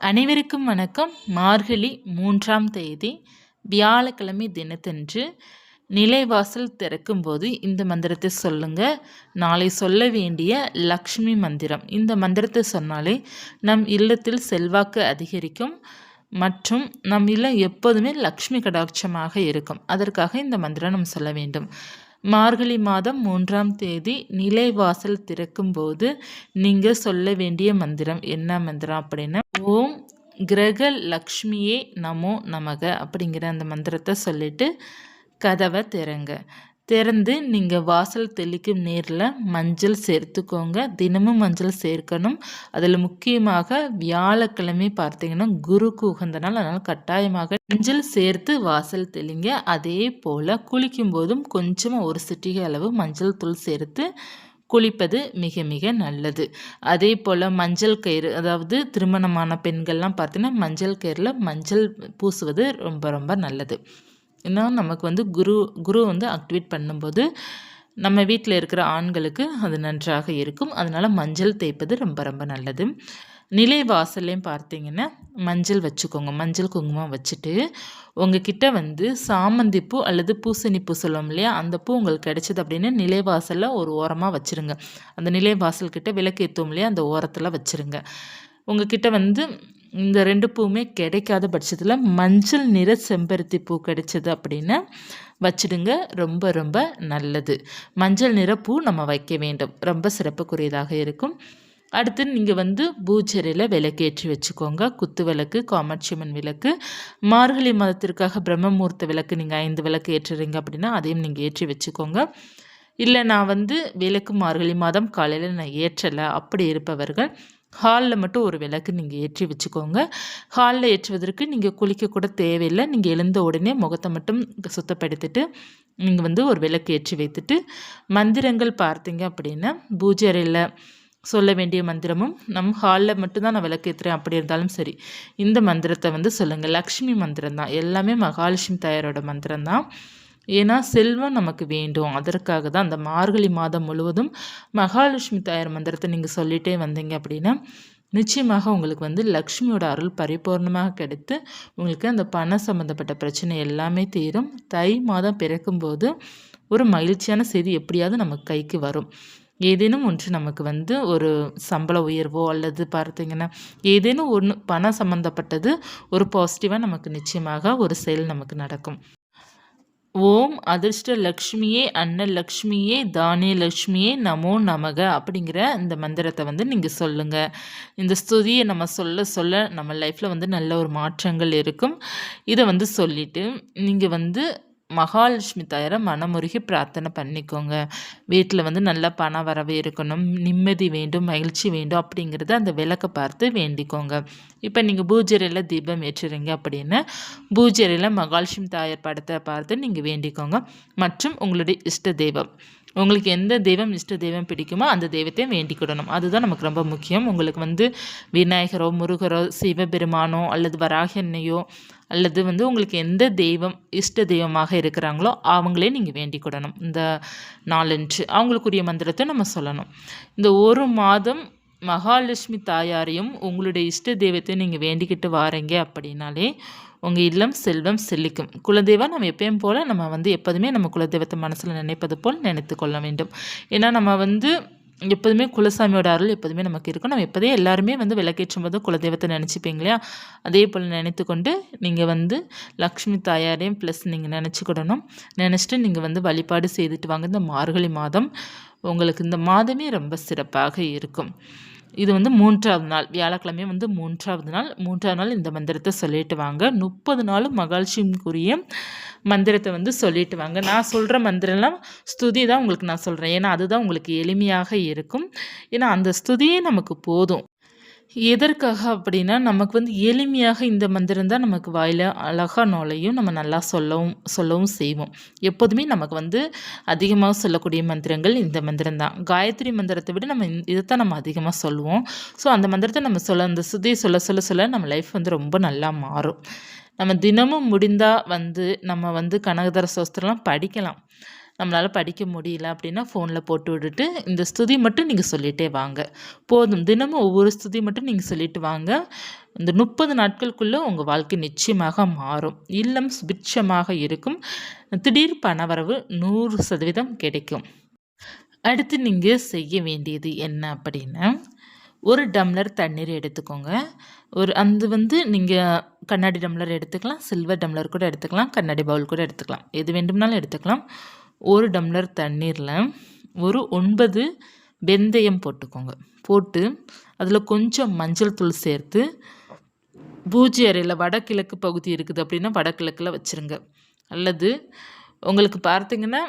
அனைவருக்கும் வணக்கம். மார்கழி மூன்றாம் தேதி வியாழக்கிழமை தினத்தன்று நிலைவாசல் திறக்கும்போது இந்த மந்திரத்தை சொல்லுங்க. நாளை சொல்ல வேண்டிய லக்ஷ்மி மந்திரம். இந்த மந்திரத்தை சொன்னாலே நம் இல்லத்தில் செல்வாக்கு அதிகரிக்கும் மற்றும் நம் இல்லம் எப்போதுமே லக்ஷ்மி கடாட்சமாக இருக்கும். அதற்காக இந்த மந்திரம் நாம் சொல்ல வேண்டும். மார்கழி மாதம் மூன்றாம் தேதி நிலைவாசல் திறக்கும்போது நீங்கள் சொல்ல வேண்டிய மந்திரம் என்ன மந்திரம் அப்படின்னா ஓம் கிரக லக்ஷ்மியே நமோ நமக அப்படிங்கிற அந்த மந்திரத்தை சொல்லிட்டு கதவை திறங்க. திறந்து நீங்கள் வாசல் தெளிக்கும் நீரில் மஞ்சள் சேர்த்துக்கோங்க. தினமும் மஞ்சள் சேர்க்கணும். அதில் முக்கியமாக வியாழக்கிழமை பார்த்தீங்கன்னா குருக்கு உகந்த நாள் அதனால் கட்டாயமாக மஞ்சள் சேர்த்து வாசல் தெளிங்க. அதே போல் குளிக்கும் போதும் கொஞ்சமாக ஒரு சிட்டிகை அளவு மஞ்சள் தூள் சேர்த்து குளிப்பது மிக மிக நல்லது. அதே போல் மஞ்சள் கயிறு அதாவது திருமணமான பெண்கள்லாம் பார்த்தீங்கன்னா மஞ்சள் கயிறில் மஞ்சள் பூசுவது ரொம்ப ரொம்ப நல்லது. ஏன்னா நமக்கு வந்து குரு குரு வந்து ஆக்டிவேட் பண்ணும்போது நம்ம வீட்டில் இருக்கிற ஆண்களுக்கு அது நன்றாக இருக்கும். அதனால் மஞ்சள் தேய்ப்பது ரொம்ப ரொம்ப நல்லது. நிலை வாசல்லையும் பார்த்தீங்கன்னா மஞ்சள் வச்சுக்கோங்க. மஞ்சள் குங்குமம் வச்சுட்டு உங்ககிட்ட வந்து சாமந்தி பூ அல்லது பூசணி பூ சொல்லுவோம் இல்லையா? அந்த பூ உங்களுக்கு கிடைச்சது அப்படின்னு நிலைவாசலில் ஒரு ஓரமாக வச்சுருங்க. அந்த நிலைவாசல் வாசல்கிட்ட விளக்கு ஏற்றுவோம் இல்லையா? அந்த ஓரத்தில் வச்சுருங்க. உங்ககிட்ட வந்து இந்த ரெண்டு பூவுமே கிடைக்காத பட்சத்தில் மஞ்சள் நிற செம்பருத்தி பூ கிடைச்சது அப்படின்னு வச்சிடுங்க. ரொம்ப ரொம்ப நல்லது. மஞ்சள் நிற பூ நம்ம வைக்க வேண்டும். ரொம்ப சிறப்புக்குரியதாக இருக்கும். அடுத்து நீங்கள் வந்து பூச்செரியில் விளக்கேற்றி வச்சுக்கோங்க. குத்து விளக்கு காமாட்சியம்மன் விளக்கு மார்கழி மதத்திற்காக பிரம்மமூர்த்த விளக்கு நீங்கள் ஐந்து விளக்கு ஏற்றுறீங்க அப்படின்னா அதையும் நீங்கள் ஏற்றி வச்சுக்கோங்க. இல்லை நான் வந்து விளக்கு மார்கழி மாதம் காலையில் நான் ஏற்றலை. அப்படி இருப்பவர்கள் ஹாலில் மட்டும் ஒரு விளக்கு நீங்கள் ஏற்றி வச்சுக்கோங்க. ஹாலில் ஏற்றுவதற்கு நீங்கள் குளிக்கக்கூட தேவையில்லை. நீங்கள் எழுந்த உடனே முகத்தை மட்டும் சுத்தப்படுத்திட்டு நீங்கள் வந்து ஒரு விளக்கு ஏற்றி வைத்துட்டு மந்திரங்கள் பார்த்தீங்க அப்படின்னா பூஜை அறையில் சொல்ல வேண்டிய மந்திரமும் நம் ஹாலில் மட்டும்தான் நான் விளக்கு ஏற்றுறேன் அப்படி இருந்தாலும் சரி இந்த மந்திரத்தை வந்து சொல்லுங்கள். லக்ஷ்மி மந்திரம் தான் எல்லாமே மகாலட்சுமி தாயாரோட மந்திரம் தான் ஏன்னா செல்வம் நமக்கு வேண்டும். அதற்காக தான் அந்த மார்கழி மாதம் முழுவதும் மகாலட்சுமி தாயார் மந்திரத்தை நீங்கள் சொல்லிகிட்டே வந்தீங்க அப்படின்னா நிச்சயமாக உங்களுக்கு வந்து லக்ஷ்மியோட அருள் பரிபூர்ணமாக கிடைத்து உங்களுக்கு அந்த பணம் சம்மந்தப்பட்ட பிரச்சனை எல்லாமே தீரும். தை மாதம் பிறக்கும்போது ஒரு மகிழ்ச்சியான செய்தி எப்படியாவது நமக்கு கைக்கு வரும். ஏதேனும் ஒன்று நமக்கு வந்து ஒரு சம்பள உயர்வோ அல்லது பார்த்தீங்கன்னா ஏதேனும் ஒன்று பணம் சம்மந்தப்பட்டது ஒரு பாசிட்டிவாக நமக்கு நிச்சயமாக ஒரு செயல் நமக்கு நடக்கும். ஓம் அதிர்ஷ்ட லக்ஷ்மியே அன்னலக்ஷ்மியே தானே லக்ஷ்மியே நமோ நமக அப்படிங்கிற இந்த மந்திரத்தை வந்து நீங்கள் சொல்லுங்கள் இந்த ஸ்துதியை நம்ம சொல்ல சொல்ல நம்ம லைஃப்பில் வந்து நல்ல ஒரு மாற்றங்கள் இருக்கும். இதை வந்து சொல்லிவிட்டு நீங்கள் வந்து மகாலட்சுமி தயார மனமுருகி பிரார்த்தனை பண்ணிக்கோங்க. வீட்டில் வந்து நல்லா பணம் வரவே இருக்கணும். நிம்மதி வேண்டும் மகிழ்ச்சி வேண்டும் அப்படிங்கிறத அந்த விளக்கை பார்த்து வேண்டிக்கோங்க. இப்போ நீங்கள் பூஜரையில் தீபம் ஏற்றுறீங்க அப்படின்னு பூஜரையில் மகாலட்சுமி தாயார் படத்தை பார்த்து நீங்கள் வேண்டிக்கோங்க. மற்றும் உங்களுடைய இஷ்ட தெய்வம். உங்களுக்கு எந்த தெய்வம் இஷ்ட தெய்வம் பிடிக்குமோ அந்த தெய்வத்தையும் வேண்டிக்கிடணும் அதுதான் நமக்கு ரொம்ப முக்கியம். உங்களுக்கு வந்து விநாயகரோ முருகரோ சிவபெருமானோ அல்லது வராகன்னையோ அல்லது வந்து உங்களுக்கு எந்த தெய்வம் இஷ்ட தெய்வமாக இருக்கிறாங்களோ அவங்களே நீங்கள் வேண்டிக்கிடணும் இந்த நாலஞ்சு அவங்களுக்குரிய மந்திரத்தை நம்ம சொல்லணும். இந்த ஒரு மாதம் மகாலட்சுமி தாயாரையும் உங்களுடைய இஷ்ட தெய்வத்தையும் நீங்கள் வேண்டிக்கிட்டு வாரீங்க அப்படின்னாலே உங்கள் இல்லம் செல்வம் செல்லிக்கும் குலதெய்வம் நம்ம எப்பயும் போல் நம்ம வந்து எப்போதுமே நம்ம குலதெய்வத்தை மனசில் நினைப்பது போல் நினைத்து கொள்ள வேண்டும். ஏன்னா நம்ம வந்து எப்போதுமே குலசாமியோட அருள் எப்போதுமே நமக்கு இருக்கும். நம்ம எப்போதே எல்லாருமே வந்து விளக்கேற்றும் போது குலதெய்வத்தை நினச்சிப்பீங்க இல்லையா? அதே போல் நினைத்து கொண்டு நீங்கள் வந்து லக்ஷ்மி தாயாரையும் ப்ளஸ் நீங்கள் நினச்சிக்கிடணும். நினச்சிட்டு நீங்கள் வந்து வழிபாடு செய்துட்டு வாங்க. இந்த மார்கழி மாதம் உங்களுக்கு இந்த மாதமே ரொம்ப சிறப்பாக இருக்கும். இது வந்து மூன்றாவது நாள். வியாழக்கிழமை வந்து மூன்றாவது நாள். மூன்றாவது நாள் இந்த மந்திரத்தை சொல்லிட்டு வாங்க. முப்பது நாளும் மகிழ்ச்சிக்குரிய மந்திரத்தை வந்து சொல்லிட்டு வாங்க. நான் சொல்கிற மந்திரம்லாம் ஸ்துதி தான் உங்களுக்கு நான் சொல்கிறேன் ஏன்னா அதுதான் உங்களுக்கு எளிமையாக இருக்கும். ஏன்னா அந்த ஸ்துதியே நமக்கு போதும். எதற்காக அப்படின்னா நமக்கு வந்து எளிமையாக இந்த மந்திரம் தான் நமக்கு வாயில் அழகாக நோலையும் நம்ம நல்லா சொல்லவும் சொல்லவும் செய்வோம். எப்போதுமே நமக்கு வந்து அதிகமாக சொல்லக்கூடிய மந்திரங்கள் இந்த மந்திரம் தான். காயத்ரி மந்திரத்தை விட நம்ம இதைத்தான் நம்ம அதிகமாக சொல்லுவோம். ஸோ அந்த மந்திரத்தை நம்ம சொல்ல அந்த சுதியை சொல்ல சொல்ல சொல்ல நம்ம லைஃப் வந்து ரொம்ப நல்லா மாறும். நம்ம தினமும் முடிந்தால் வந்து நம்ம வந்து கனகதர சோஸ்திரம்லாம் படிக்கலாம். நம்மளால் படிக்க முடியல அப்படின்னா ஃபோனில் போட்டு விட்டுட்டு இந்த ஸ்துதி மட்டும் நீங்கள் சொல்லிகிட்டே வாங்க. போதும். தினமும் ஒவ்வொரு ஸ்துதி மட்டும் நீங்கள் சொல்லிட்டு வாங்க. இந்த முப்பது நாட்களுக்குள்ளே உங்கள் வாழ்க்கை நிச்சயமாக மாறும். இல்லம் சுபிட்சமாக இருக்கும். திடீர் பணவரவு நூறு சதவீதம் கிடைக்கும். அடுத்து நீங்கள் செய்ய வேண்டியது என்ன அப்படின்னா ஒரு டம்ளர் தண்ணீர் எடுத்துக்கோங்க. ஒரு அந்த வந்து நீங்கள் கண்ணாடி டம்ளர் எடுத்துக்கலாம். சில்வர் டம்ளர் கூட எடுத்துக்கலாம். கண்ணாடி பவுல் கூட எடுத்துக்கலாம். எது வேண்டும்னாலும் எடுத்துக்கலாம். ஒரு டம்ளர் தண்ணீரில் ஒரு ஒன்பது வெந்தயம் போட்டுக்கோங்க. போட்டு அதில் கொஞ்சம் மஞ்சள் தூள் சேர்த்து பூஜை அறையில் வடகிழக்கு பகுதி இருக்குது அப்படின்னா வடகிழக்கில் வச்சுருங்க. அல்லது உங்களுக்கு பார்த்தீங்கன்னா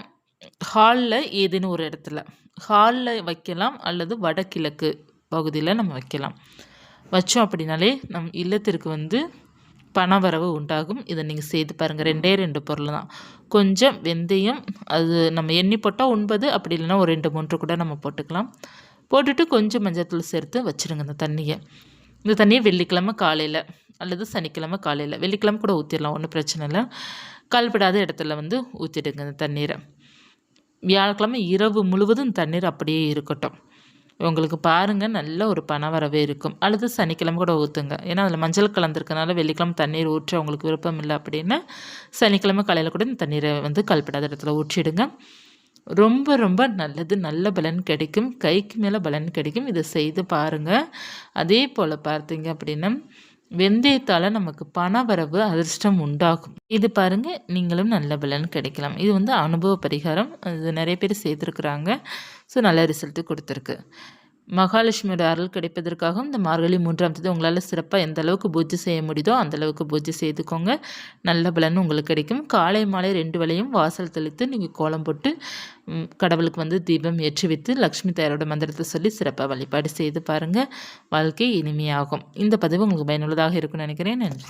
ஹாலில் ஏதேனும் ஒரு இடத்துல ஹாலில் வைக்கலாம் அல்லது வடகிழக்கு பகுதியில் நம்ம வைக்கலாம். வச்சோம் அப்படின்னாலே நம் இல்லத்திற்கு வந்து பணவரவு உண்டாகும். இதை நீங்கள் செய்து பாருங்கள் ரெண்டே ரெண்டு பொருள் தான். கொஞ்சம் வெந்தயம் அது நம்ம எண்ணி போட்டால் ஒன்பது அப்படி இல்லைன்னா ஒரு ரெண்டு மூன்று கூட நம்ம போட்டுக்கலாம். போட்டுட்டு கொஞ்சம் மஞ்சத்தூள் சேர்த்து வச்சுருங்க இந்த தண்ணியை. இந்த தண்ணியை வெள்ளிக்கிழமை காலையில் அல்லது சனிக்கிழமை காலையில். வெள்ளிக்கிழமை கூட ஊற்றிடலாம் ஒன்றும் பிரச்சனை இல்லை. கால்படாத இடத்துல வந்து ஊற்றிடுங்க இந்த தண்ணீரை. வியாழக்கிழமை இரவு முழுவதும் தண்ணீர் அப்படியே இருக்கட்டும். உங்களுக்கு பாருங்கள் நல்ல ஒரு பண வரவே இருக்கும். அல்லது சனிக்கிழமை கூட ஊற்றுங்க ஏன்னா அதில் மஞ்சள் கலந்துருக்கனால வெள்ளிக்கிழமை தண்ணீர் ஊற்ற உங்களுக்கு விருப்பம் இல்லை அப்படின்னா சனிக்கிழமை காலையில் கூட இந்த தண்ணீரை வந்து கல்படாத இடத்துல ஊற்றிடுங்க. ரொம்ப ரொம்ப நல்லது. நல்ல பலன் கிடைக்கும். கைக்கு மேலே பலன் கிடைக்கும். இதை செய்து பாருங்கள் அதே போல் பார்த்தீங்க அப்படின்னா வெந்தயத்தால் நமக்கு பண வரவு அதிர்ஷ்டம் உண்டாகும். இது பாருங்கள் நீங்களும் நல்ல பலன் கிடைக்கலாம். இது வந்து அனுபவ பரிகாரம். இது நிறைய பேர் செய்திருக்கிறாங்க. ஸோ நல்ல ரிசல்ட்டு கொடுத்துருக்கு. மகாலட்சுமியோட அருள் கிடைப்பதற்காகவும் இந்த மார்கழி மூன்றாம் தேதி உங்களால் சிறப்பாக எந்த அளவுக்கு பூஜை செய்ய முடியுதோ அந்த அளவுக்கு பூஜை செய்துக்கோங்க. நல்ல பலன் உங்களுக்கு கிடைக்கும். காலை மாலை ரெண்டு வேளையும் வாசல் தெளித்து நீங்கள் கோலம் போட்டு கடவுளுக்கு வந்து தீபம் ஏற்றி வைத்து லக்ஷ்மி தாயாரோட மந்திரத்தை சொல்லி சிறப்பாக வழிபாடு செய்து பாருங்கள் வாழ்க்கை இனிமையாகும். இந்த பதிவு உங்களுக்கு பயனுள்ளதாக இருக்கும்னு நினைக்கிறேன். நன்றி.